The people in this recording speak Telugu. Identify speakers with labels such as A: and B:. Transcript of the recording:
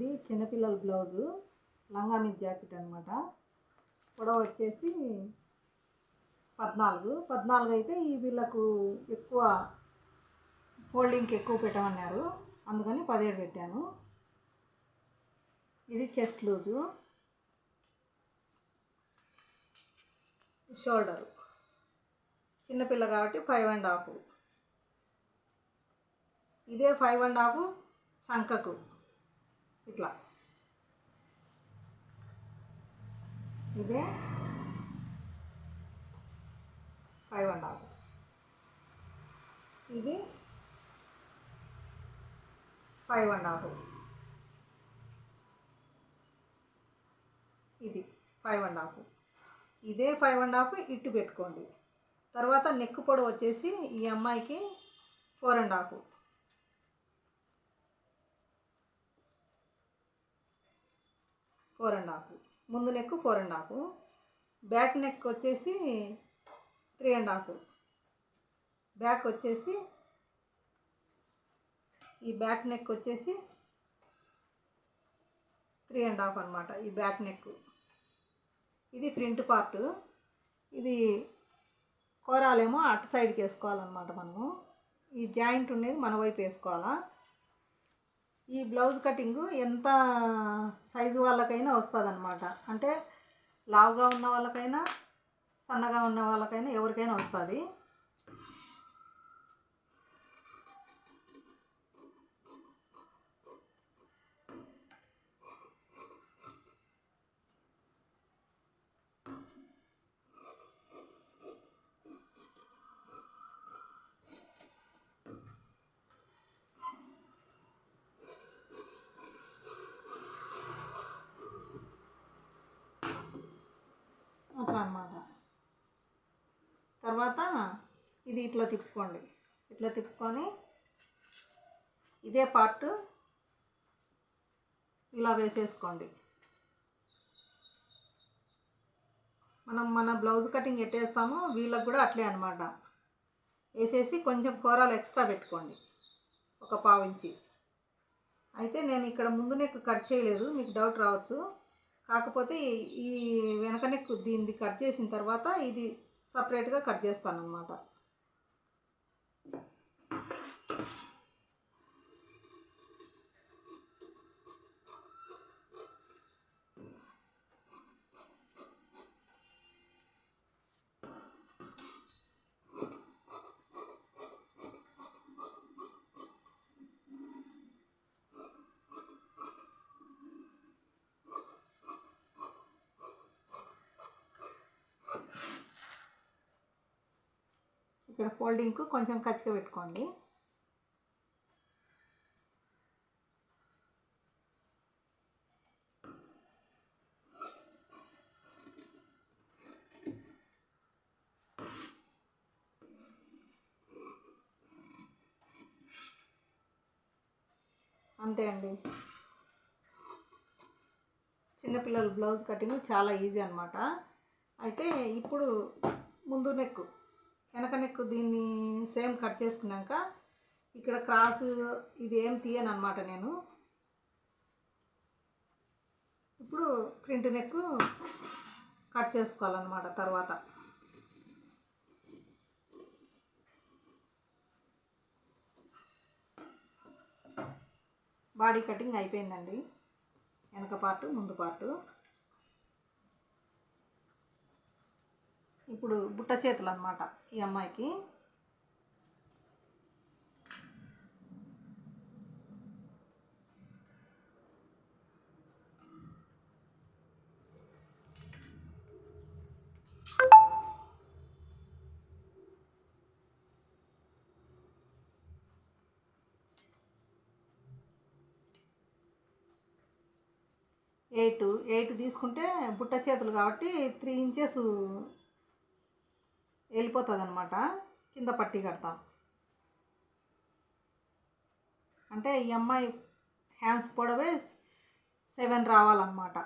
A: ఇది చిన్నపిల్లల బ్లౌజు లంగాని జాకెట్ అనమాట పొడవ వచ్చేసి పద్నాలుగు. పద్నాలుగు అయితే ఈ వీళ్ళకు ఎక్కువ ఫోల్డింగ్కి ఎక్కువ పెట్టమన్నారు. అందుకని పదిహేడు పెట్టాను. ఇది చెస్ట్ లూజు షోల్డరు. చిన్నపిల్ల కాబట్టి ఫైవ్ అండ్ హాఫ్. ఇదే ఫైవ్ అండ్ హాఫ్ సంకకు ఇట్లా. ఇదే. ఫైవ్ అండ్ హాఫ్ ఇది. ఫైవ్ అండ్ హాఫ్ ఇది. ఫైవ్ అండ్ హాఫ్ ఇదే ఫైవ్ అండ్ హాఫ్ ఇట్టు పెట్టుకోండి. తర్వాత నెక్ పొడవు వచ్చేసి ఈ అమ్మాయికి four and half four and half. ముందు neck four and half. Back neck వచ్చేసి త్రీ అండ్ హాఫ్. బ్యాక్ వచ్చేసి ఈ బ్యాక్ నెక్ వచ్చేసి త్రీ అండ్ హాఫ్ అనమాట ఈ బ్యాక్ నెక్. ఇది ఫ్రంట్ పార్ట్. ఇది కూరాలేమో అటు సైడ్కి వేసుకోవాలన్నమాట మనము. ఈ జాయింట్ ఉండేది మన వైపు వేసుకోవాలా? ఈ బ్లౌజ్ కటింగ్ ఎంత సైజు వాళ్ళకైనా వస్తుంది అంటే లావుగా ఉన్న వాళ్ళకైనా సన్నగా ఉన్న వాళ్ళకైనా ఎవరికైనా వస్తుంది అట్లా అన్నమాట తర్వాత ఇది ఇట్లా తిప్పుకోండి. ఇట్లా తిప్పుకొని ఇదే పార్ట్ ఇలా వేసేసుకోండి. మనం మన బ్లౌజ్ కటింగ్ ఎట్టేస్తామో వీళ్ళకి కూడా అట్లే అనమాట వేసేసి కొంచెం కూరలు ఎక్స్ట్రా పెట్టుకోండి. ఒక పావు ఇంచి. అయితే నేను ఇక్కడ ముందు నెక్ కట్ చేయలేదు మీకు డౌట్ రావచ్చు. కాకపోతే ఈ- ఈ వెనక నెక్ దీన్ని కట్ చేసిన తర్వాత ఇది సపరేట్గా కట్ చేస్తాను అనమాట ఇక్కడ ఫోల్డింగ్కు కొంచెం కచ్చిగా పెట్టుకోండి. అంతే అండి. చిన్నపిల్లల బ్లౌజ్ కటింగ్ చాలా ఈజీ అనమాట అయితే ఇప్పుడు ముందు నెక్కు. వెనక నెక్కు దీన్ని సేమ్ కట్ చేసుకున్నాక ఇక్కడ క్రాస్ ఇది ఏం తీయను అనమాట నేను. ఇప్పుడు ప్రింట్ నెక్ కట్ చేసుకోవాలన్నమాట తర్వాత. బాడీ కటింగ్ అయిపోయిందండి. వెనక పార్టు ముందు పార్టు. ఇప్పుడు బుట్ట చేతులు అనమాట ఈ అమ్మాయికి. ఎయిట్ ఎయిట్ తీసుకుంటే బుట్ట చేతులు కాబట్టి త్రీ ఇంచెస్ వెళ్ళిపోతుంది అనమాట కింద పట్టి కడతాం. అంటే ఈ అమ్మాయి హ్యాండ్స్ పొడవే సెవెన్ రావాలన్నమాట.